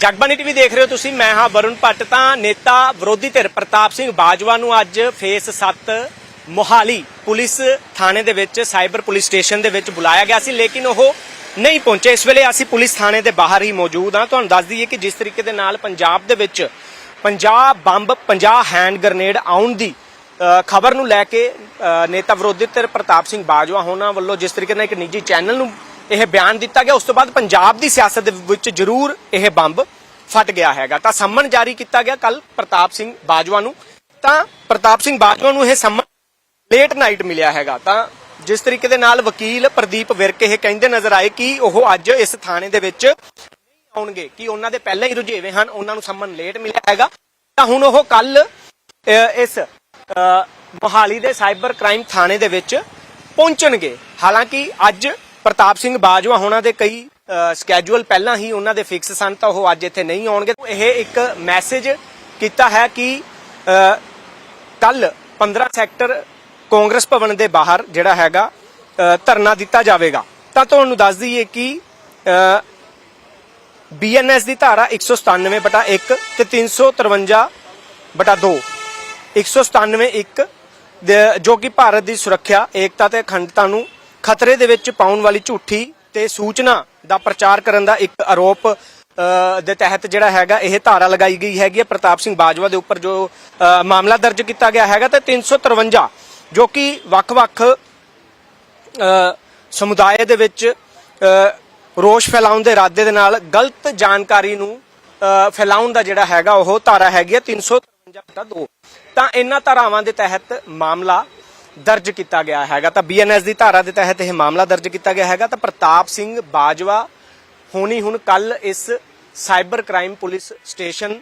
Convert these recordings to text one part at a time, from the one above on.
Jagbani TV ਦੇਖ ਰਹੇ ਹੋ ਤੁਸੀਂ। ਮੈਂ ਹਾਂ ਵਰੁਣ ਭੱਟ, ਤਾਂ ਨੇਤਾ ਵਿਰੋਧੀ ਧਿਰ ਪ੍ਰਤਾਪ ਸਿੰਘ ਬਾਜਵਾ ਨੂੰ ਅੱਜ ਫੇਸ 7 ਮੋਹਾਲੀ ਪੁਲਿਸ ਥਾਣੇ ਦੇ ਵਿੱਚ, ਸਾਈਬਰ ਪੁਲਿਸ ਸਟੇਸ਼ਨ ਦੇ ਵਿੱਚ ਬੁਲਾਇਆ ਗਿਆ ਸੀ, ਲੇਕਿਨ ਉਹ ਨਹੀਂ ਪਹੁੰਚੇ। ਇਸ ਵੇਲੇ ਅਸੀਂ ਪੁਲਿਸ ਥਾਣੇ ਦੇ ਬਾਹਰ ਹੀ ਮੌਜੂਦ ਹਾਂ। ਤੁਹਾਨੂੰ ਦੱਸ ਦਈਏ ਕਿ ਜਿਸ ਤਰੀਕੇ ਦੇ ਨਾਲ ਪੰਜਾਬ ਦੇ ਵਿੱਚ 50 ਬੰਬ 50 ਹੈਂਡ ਗ੍ਰਨੇਡ ਆਉਣ ਦੀ ਖਬਰ ਨੂੰ ਲੈ ਕੇ ਨੇਤਾ ਵਿਰੋਧੀ ਧਿਰ ਪ੍ਰਤਾਪ ਸਿੰਘ ਬਾਜਵਾ ਹੋਣਾ ਵੱਲੋਂ ਜਿਸ ਤਰੀਕੇ ਨਾਲ ਇੱਕ ਨਿੱਜੀ ਚੈਨਲ ਨੂੰ ਇਹ ਬਿਆਨ ਦਿੱਤਾ ਗਿਆ। ਉਸ ਤੋਂ ਬਾਅਦ ਪੰਜਾਬ ਦੀ ਸਿਆਸਤ ਦੇ ਵਿੱਚ ਜ਼ਰੂਰ ਇਹ ਬੰਬ ਫਟ ਗਿਆ ਹੈਗਾ। ਤਾਂ ਸੰਮਨ ਜਾਰੀ ਕੀਤਾ ਗਿਆ ਕੱਲ ਪ੍ਰਤਾਪ ਸਿੰਘ ਬਾਜਵਾ ਨੂੰ। ਤਾਂ ਪ੍ਰਤਾਪ ਸਿੰਘ ਬਾਜਵਾ ਨੂੰ ਇਹ ਸੰਮਨ ਲੇਟ ਨਾਈਟ ਮਿਲਿਆ ਹੈਗਾ। ਤਾਂ ਜਿਸ ਤਰੀਕੇ ਦੇ ਨਾਲ ਵਕੀਲ ਪ੍ਰਦੀਪ ਵਿਰਕ ਇਹ ਕਹਿੰਦੇ ਨਜ਼ਰ ਆਏ ਕਿ ਉਹ ਅੱਜ ਇਸ ਥਾਣੇ ਦੇ ਵਿੱਚ ਨਹੀਂ ਆਉਣਗੇ, ਕਿ ਉਹਨਾਂ ਦੇ ਪਹਿਲਾਂ ਹੀ ਰੁਝੇਵੇਂ ਹਨ, ਉਹਨਾਂ ਨੂੰ ਸੰਮਨ ਲੇਟ ਮਿਲਿਆ ਹੈਗਾ। ਤਾਂ ਹੁਣ ਉਹ ਕੱਲ ਇਸ ਮੋਹਾਲੀ ਦੇ ਸਾਈਬਰ ਕ੍ਰਾਈਮ ਥਾਣੇ ਦੇ ਵਿੱਚ ਪਹੁੰਚਣਗੇ। ਹਾਲਾਂਕਿ ਅੱਜ ਪ੍ਰਤਾਪ ਸਿੰਘ ਬਾਜਵਾ ਹੋਣਾ ਦੇ ਕਈ ਸਕੇਜੂਲ ਪਹਿਲਾਂ ਹੀ ਉਹਨਾਂ ਦੇ ਫਿਕਸ ਸਨ ਤਾਂ ਉਹ ਅੱਜ ਇੱਥੇ ਨਹੀਂ ਆਉਣਗੇ। ਇਹ ਇੱਕ ਮੈਸੇਜ ਕੀਤਾ ਹੈ ਕਿ ਕੱਲ 15 ਸੈਕਟਰ ਕਾਂਗਰਸ ਭਵਨ ਦੇ ਬਾਹਰ ਜਿਹੜਾ ਹੈਗਾ ਧਰਨਾ ਦਿੱਤਾ ਜਾਵੇਗਾ। ਤਾਂ ਤੁਹਾਨੂੰ ਦੱਸ ਦਈਏ ਕਿ ਬੀਐਨਐਸ ਦੀ ਧਾਰਾ 197 ਬਟਾ 1 ਤੇ 353 ਬਟਾ 2 197 1 ਦੇ- ਜੋ ਕਿ ਭਾਰਤ ਦੀ ਸੁਰੱਖਿਆ, ਏਕਤਾ ਤੇ ਅਖੰਡਤਾ ਨੂੰ ਖਤਰੇ ਦੇ ਵਿੱਚ ਪਾਉਣ ਵਾਲੀ ਝੂਠੀ ਤੇ ਸੂਚਨਾ ਦਾ ਪ੍ਰਚਾਰ ਕਰਨ ਦਾ ਇੱਕ ਆਰੋਪ ਦੇ ਤਹਿਤ ਜਿਹੜਾ ਹੈਗਾ, ਇਹ ਧਾਰਾ ਲਗਾਈ ਗਈ ਹੈਗੀ ਹੈ ਪ੍ਰਤਾਪ ਸਿੰਘ ਬਾਜਵਾ ਦੇ ਉੱਪਰ ਜੋ ਮਾਮਲਾ ਦਰਜ ਕੀਤਾ ਗਿਆ ਹੈਗਾ ਤੇ 353 ਜੋ ਕਿ ਵੱਖ-ਵੱਖ ਸਮੁਦਾਇ ਦੇ ਵਿੱਚ ਰੋਸ਼ ਫੈਲਾਉਣ ਦੇ ਇਰਾਦੇ ਦੇ ਨਾਲ ਗਲਤ ਜਾਣਕਾਰੀ ਨੂੰ ਫੈਲਾਉਣ ਦਾ ਜਿਹੜਾ ਹੈਗਾ, ਉਹ ਧਾਰਾ ਹੈਗੀ ਹੈ 353 ਤਾਂ ਇਹਨਾਂ ਧਾਰਾਵਾਂ ਦੇ ਤਹਿਤ ਮਾਮਲਾ ਦਰਜ ਕੀਤਾ ਗਿਆ ਹੈਗਾ। ਤਾਂ ਬੀਐਨਐਸ ਦੀ ਧਾਰਾ ਦੇ ਤਹਿਤ ਇਹ ਮਾਮਲਾ ਦਰਜ ਕੀਤਾ ਗਿਆ ਹੈਗਾ। ਤਾਂ ਪ੍ਰਤਾਪ ਸਿੰਘ ਬਾਜਵਾ ਹੋਣੀ ਹੁਣ ਕੱਲ ਇਸ ਸਾਈਬਰ ਕ੍ਰਾਈਮ ਪੁਲਿਸ ਸਟੇਸ਼ਨ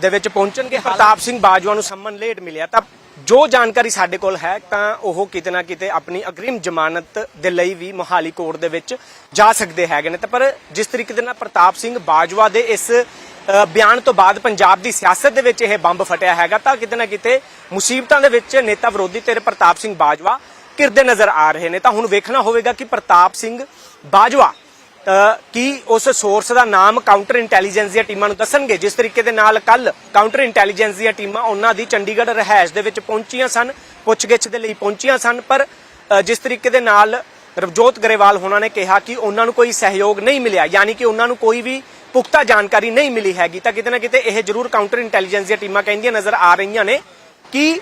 ਦੇ ਵਿੱਚ ਪਹੁੰਚਣਗੇ। ਪ੍ਰਤਾਪ ਸਿੰਘ ਬਾਜਵਾ ਨੂੰ ਸੰਮਨ ਲੇਟ ਮਿਲਿਆ। ਤਾਂ ਜੋ ਜਾਣਕਾਰੀ ਸਾਡੇ ਕੋਲ ਹੈ, ਤਾਂ ਉਹ ਕਿਤੇ ਨਾ ਕਿਤੇ ਆਪਣੀ ਅਗਰਿਮ ਜ਼ਮਾਨਤ ਦੇ ਲਈ ਵੀ ਮੋਹਾਲੀ ਕੋਰਟ ਦੇ ਵਿੱਚ ਜਾ ਸਕਦੇ ਹੈਗੇ ਨੇ। ਤਾਂ ਪਰ ਜਿਸ ਤਰੀਕੇ ਦੇ ਨਾਲ ਪ੍ਰਤਾਪ ਸਿੰਘ ਬਾਜਵਾ ਦੇ ਇਸ ਬਿਆਨ ਤੋਂ ਬਾਅਦ ਪੰਜਾਬ ਦੀ ਸਿਆਸਤ ਦੇ ਵਿੱਚ ਇਹ ਬੰਬ ਫਟਿਆ ਹੈਗਾ, ਤਾਂ ਕਿਤੇ ਨਾ ਕਿਤੇ ਮੁਸੀਬਤਾਂ ਦੇ ਵਿੱਚ ਨੇਤਾ ਵਿਰੋਧੀ ਤੇਰੇ ਪ੍ਰਤਾਪ ਸਿੰਘ ਬਾਜਵਾ ਕਿਰਦੇ ਨਜ਼ਰ ਆ ਰਹੇ ਨੇ। ਤਾਂ ਹੁਣ ਵੇਖਣਾ ਹੋਵੇਗਾ ਕਿ ਪ੍ਰਤਾਪ ਸਿੰਘ ਬਾਜਵਾ ਕੀ ਉਸ ਸੋਰਸ ਦਾ ਨਾਮ ਕਾਊਂਟਰ ਇੰਟੈਲੀਜੈਂਸ ਦੀਆਂ ਟੀਮਾਂ ਨੂੰ ਦੱਸਣਗੇ? ਜਿਸ ਤਰੀਕੇ ਦੇ ਨਾਲ ਕੱਲ ਕਾਊਂਟਰ ਇੰਟੈਲੀਜੈਂਸ ਦੀਆਂ ਟੀਮਾਂ ਉਹਨਾਂ ਦੀ ਚੰਡੀਗੜ੍ਹ ਰਹਿائش ਦੇ ਵਿੱਚ ਪਹੁੰਚੀਆਂ ਸਨ, ਪੁੱਛਗਿੱਛ ਦੇ ਲਈ ਪਹੁੰਚੀਆਂ ਸਨ, ਪਰ ਜਿਸ ਤਰੀਕੇ ਦੇ ਨਾਲ ਰਵਜੋਤ ਗਰੇਵਾਲ ਹੋਣਾ ਨੇ ਕਿਹਾ ਕਿ ਉਹਨਾਂ ਨੂੰ ਕੋਈ ਸਹਿਯੋਗ ਨਹੀਂ ਮਿਲਿਆ, ਯਾਨੀ ਕਿ ਉਹਨਾਂ ਨੂੰ ਕੋਈ ਵੀ ਪੁਖਤਾ ਜਾਣਕਾਰੀ ਨਹੀਂ ਮਿਲੀ ਹੈਗੀ, ਤਾਂ ਕਿਤੇ ਨਾ ਕਿਤੇ ਇਹ ਜ਼ਰੂਰ ਕਾਊਂਟਰ ਇੰਟੈਲੀਜੈਂਸ ਦੀਆਂ ਟੀਮਾਂ ਕਹਿੰਦੀਆਂ ਨਜ਼ਰ ਆ ਰਹੀਆਂ ਨੇ ਕਿ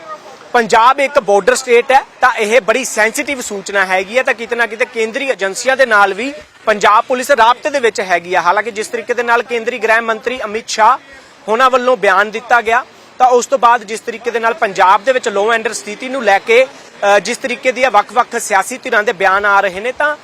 ਪੰਜਾਬ ਇੱਕ ਬਾਰਡਰ ਸਟੇਟ ਹੈ, ਤਾਂ ਇਹ ਬੜੀ ਸੈਂਸਿਟਿਵ ਸੂਚਨਾ ਹੈਗੀ ਹੈ, ਤਾਂ ਕਿਤੇ ਨਾ ਕਿਤੇ ਕੇਂਦਰੀ ਏਜੰਸੀਆਂ ਦੇ ਨਾਲ ਵੀ ਪੰਜਾਬ ਪੁਲਿਸ ਰਾਬਤੇ ਦੇ ਵਿੱਚ ਹੈਗੀ ਆ। ਹਾਲਾਂਕਿ ਜਿਸ ਤਰੀਕੇ ਦੇ ਨਾਲ ਕੇਂਦਰੀ ਗ੍ਰਹਿ ਮੰਤਰੀ ਅਮਿਤ ਸ਼ਾਹ ਉਹਨਾਂ ਵੱਲੋਂ ਬਿਆਨ ਦਿੱਤਾ ਗਿਆ, ਤਾਂ ਉਸ ਤੋਂ ਬਾਅਦ ਜਿਸ ਤਰੀਕੇ ਦੇ ਨਾਲ ਪੰਜਾਬ ਦੇ ਵਿੱਚ ਲੋ ਐਂਡਰ ਸਥਿਤੀ ਨੂੰ ਲੈ ਕੇ ਜਿਸ ਤਰੀਕੇ ਦੀਆਂ ਵੱਖ-ਵੱਖ ਸਿਆਸੀ ਧਿਰਾਂ ਦੇ ਬਿਆਨ ਆ ਰਹੇ ਨੇ, ਤਾਂ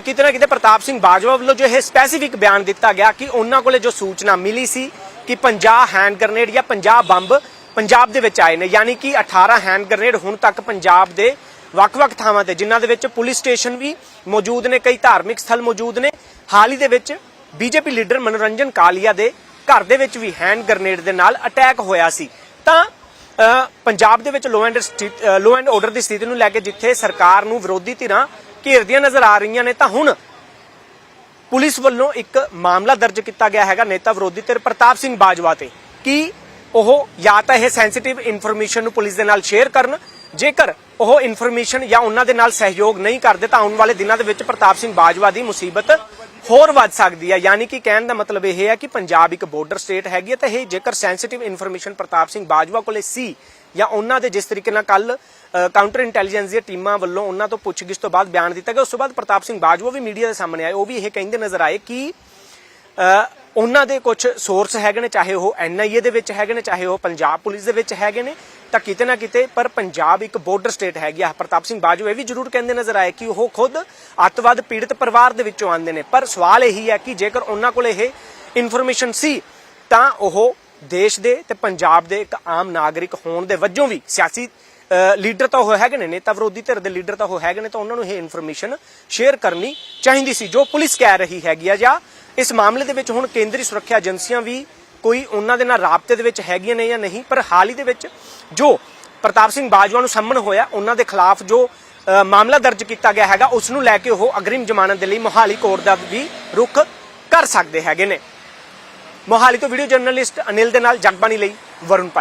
ਕਿਤੇ ਨਾ ਕਿਤੇ ਪ੍ਰਤਾਪ ਸਿੰਘ ਬਾਜਵਾ ਵੱਲੋਂ ਜੋ ਇਹ ਸਪੈਸੀਫਿਕ ਬਿਆਨ ਦਿੱਤਾ ਗਿਆ ਕਿ ਉਹਨਾਂ ਕੋਲੇ ਜੋ ਸੂਚਨਾ ਮਿਲੀ ਸੀ ਕਿ 50 ਹੈਂਡ ਗ੍ਰਨੇਡ ਜਾਂ 50 ਬੰਬ ਪੰਜਾਬ ਦੇ ਵਿੱਚ ਆਏ ਨੇ, ਯਾਨੀ ਕਿ 18 ਹੈਂਡ ਗ੍ਰਨੇਡ ਹੁਣ ਤੱਕ ਪੰਜਾਬ ਦੇ ਵੱਖ-ਵੱਖ ਥਾਵਾਂ ਤੇ, ਜਿਨ੍ਹਾਂ ਦੇ ਵਿੱਚ ਪੁਲਿਸ ਸਟੇਸ਼ਨ ਵੀ ਮੌਜੂਦ ਨੇ, ਕਈ ਧਾਰਮਿਕ ਸਥਲ ਮੌਜੂਦ ਨੇ। ਹਾਲ ਹੀ ਦੇ ਵਿੱਚ ਬੀਜੇਪੀ ਲੀਡਰ ਮਨੋਰੰਜਨ ਕਾਲੀਆ ਦੇ ਘਰ ਦੇ ਵਿੱਚ ਵੀ ਹੈਂਡ ਗ੍ਰਨੇਡ ਦੇ ਨਾਲ ਅਟੈਕ ਹੋਇਆ ਸੀ। ਤਾਂ ਪੰਜਾਬ ਦੇ ਵਿੱਚ law and law and order ਦੀ ਸਥਿਤੀ ਨੂੰ ਲੈ ਕੇ ਜਿੱਥੇ ਸਰਕਾਰ ਨੂੰ ਵਿਰੋਧੀ ਧਿਰਾਂ ਘੇਰਦੀਆਂ ਨਜ਼ਰ ਆ ਰਹੀਆਂ ਨੇ, ਤਾਂ ਹੁਣ ਪੁਲਿਸ ਵੱਲੋਂ ਇੱਕ ਮਾਮਲਾ ਦਰਜ ਕੀਤਾ ਗਿਆ ਹੈਗਾ ਨੇਤਾ ਵਿਰੋਧੀ ਧਿਰ ਪ੍ਰਤਾਪ ਸਿੰਘ ਬਾਜਵਾ ਤੇ, ਕਿ ਉਹ ਜਾਂ ਤਾਂ ਇਹ ਸੈਂਸਿਟਿਵ ਇਨਫੋਰਮੇਸ਼ਨ ਨੂੰ ਪੁਲਿਸ ਦੇ ਨਾਲ ਸ਼ੇਅਰ ਕਰਨ, ਜੇਕਰ ਉਹ ਇਨਫੋਰਮੇਸ਼ਨ ਜਾਂ ਉਹਨਾਂ ਦੇ ਨਾਲ ਸਹਿਯੋਗ ਨਹੀਂ ਕਰਦੇ ਤਾਂ ਆਉਣ ਵਾਲੇ ਦਿਨਾਂ ਦੇ ਵਿੱਚ ਪ੍ਰਤਾਪ ਸਿੰਘ ਬਾਜਵਾ ਦੀ ਮੁਸੀਬਤ ਹੋਰ ਵੱਧ ਸਕਦੀ ਹੈ। ਯਾਨੀ ਕਿ ਕਹਿਣ ਦਾ ਮਤਲਬ ਇਹ ਹੈ ਕਿ ਪੰਜਾਬ ਇੱਕ ਬਾਰਡਰ ਸਟੇਟ ਹੈਗੀ ਹੈ ਤਾਂ ਇਹ ਜੇਕਰ ਸੈਂਸਿਟਿਵ ਇਨਫੋਰਮੇਸ਼ਨ ਪ੍ਰਤਾਪ ਸਿੰਘ ਬਾਜਵਾ ਕੋਲੇ ਸੀ ਜਾਂ ਉਹਨਾਂ ਦੇ ਜਿਸ ਤਰੀਕੇ ਨਾਲ ਕੱਲ ਕਾਊਂਟਰ ਇੰਟੈਲੀਜੈਂਸ ਦੀਆਂ ਟੀਮਾਂ ਵੱਲੋਂ ਉਹਨਾਂ ਤੋਂ ਪੁੱਛਗਿੱਛ ਤੋਂ ਬਾਅਦ ਬਿਆਨ ਦਿੱਤਾ ਗਿਆ ਉਸ ਤੋਂ ਬਾਅਦ ਪ੍ਰਤਾਪ ਸਿੰਘ ਬਾਜਵਾ ਵੀ ਮੀਡੀਆ ਦੇ ਸਾਹਮਣੇ ਆਏ। ਉਹ ਵੀ ਇਹ ਕਹਿੰਦੇ ਨਜ਼ਰ ਆਏ ਕਿ ਅ, ਉਹਨਾਂ ਦੇ ਕੁਝ ਸੋਰਸ ਹੈਗੇ ਨੇ ਚਾਹੇ ਉਹ ਐਨਆਈਏ ਦੇ ਵਿੱਚ ਹੈਗੇ ਨੇ ਚਾਹੇ ਉਹ ਪੰਜਾਬ ਪੁਲਿਸ ਦੇ ਵਿੱਚ ਹੈਗੇ ਨੇ। ਤਾਂ ਕਿਤੇ ਨਾ ਕਿਤੇ ਪਰ ਪੰਜਾਬ ਇੱਕ ਬਾਰਡਰ ਸਟੇਟ ਹੈਗੀ ਆ। ਪ੍ਰਤਾਪ ਸਿੰਘ ਬਾਜੂ ਇਹ ਵੀ ਜ਼ਰੂਰ ਕਹਿੰਦੇ ਨਜ਼ਰ ਆਏ ਕਿ ਉਹ ਖੁਦ ਅੱਤਵਾਦ ਪੀੜਤ ਪਰਿਵਾਰ ਦੇ ਵਿੱਚੋਂ ਆਉਂਦੇ ਨੇ। ਪਰ ਸਵਾਲ ਇਹੀ ਹੈ ਕਿ ਜੇਕਰ ਉਹਨਾਂ ਕੋਲ ਇਹ ਇਨਫੋਰਮੇਸ਼ਨ ਸੀ, ਤਾਂ ਉਹ ਦੇਸ਼ ਦੇ ਤੇ ਪੰਜਾਬ ਦੇ ਇੱਕ ਆਮ ਨਾਗਰਿਕ ਹੋਣ ਦੇ ਵਜੋਂ ਵੀ ਸਿਆਸੀ ਲੀਡਰ ਤਾਂ ਉਹ ਹੈਗੇ ਨੇ, ਨੇਤਾ ਵਿਰੋਧੀ ਧਿਰ ਦੇ ਲੀਡਰ ਤਾਂ ਉਹ ਹੈਗੇ ਨੇ, ਤਾਂ ਉਹਨਾਂ ਨੂੰ ਇਹ ਇਨਫੋਰਮੇਸ਼ਨ ਸ਼ੇਅਰ ਕਰਨੀ ਚਾਹੀਦੀ ਸੀ। ਜੋ ਪੁਲਿਸ ਕਹਿ ਰਹੀ ਹੈਗੀ ਆ ਜਾਂ ਇਸ ਮਾਮਲੇ ਦੇ ਵਿੱਚ ਹੁਣ ਕੇਂਦਰੀ ਸੁਰੱਖਿਆ ਏਜੰਸੀਆਂ ਵੀ ਕੋਈ ਉਹਨਾਂ ਦੇ ਨਾਲ ਰਾਬਤੇ ਦੇ ਵਿੱਚ ਹੈਗੀਆਂ ਨੇ ਜਾਂ ਨਹੀਂ, ਪਰ ਹਾਲ ਹੀ ਦੇ ਵਿੱਚ ਜੋ ਪ੍ਰਤਾਪ ਸਿੰਘ ਬਾਜਵਾ ਨੂੰ ਸੰਮਨ ਹੋਇਆ, ਉਹਨਾਂ ਦੇ ਖਿਲਾਫ ਜੋ ਮਾਮਲਾ ਦਰਜ ਕੀਤਾ ਗਿਆ ਹੈਗਾ, ਉਸ ਨੂੰ ਲੈ ਕੇ ਉਹ ਅਗਰਿਮ ਜ਼ਮਾਨਤ ਦੇ ਲਈ ਮੋਹਾਲੀ ਕੋਰਟ ਦਾ ਵੀ ਰੁਖ ਕਰ ਸਕਦੇ ਹੈਗੇ ਨੇ। ਮੋਹਾਲੀ ਤੋਂ ਵੀਡੀਓ ਜਰਨਲਿਸਟ ਅਨਿਲ ਦੇ ਨਾਲ ਜਗਬਾਣੀ ਲਈ ਵਰੁਣ ਭੱਟ।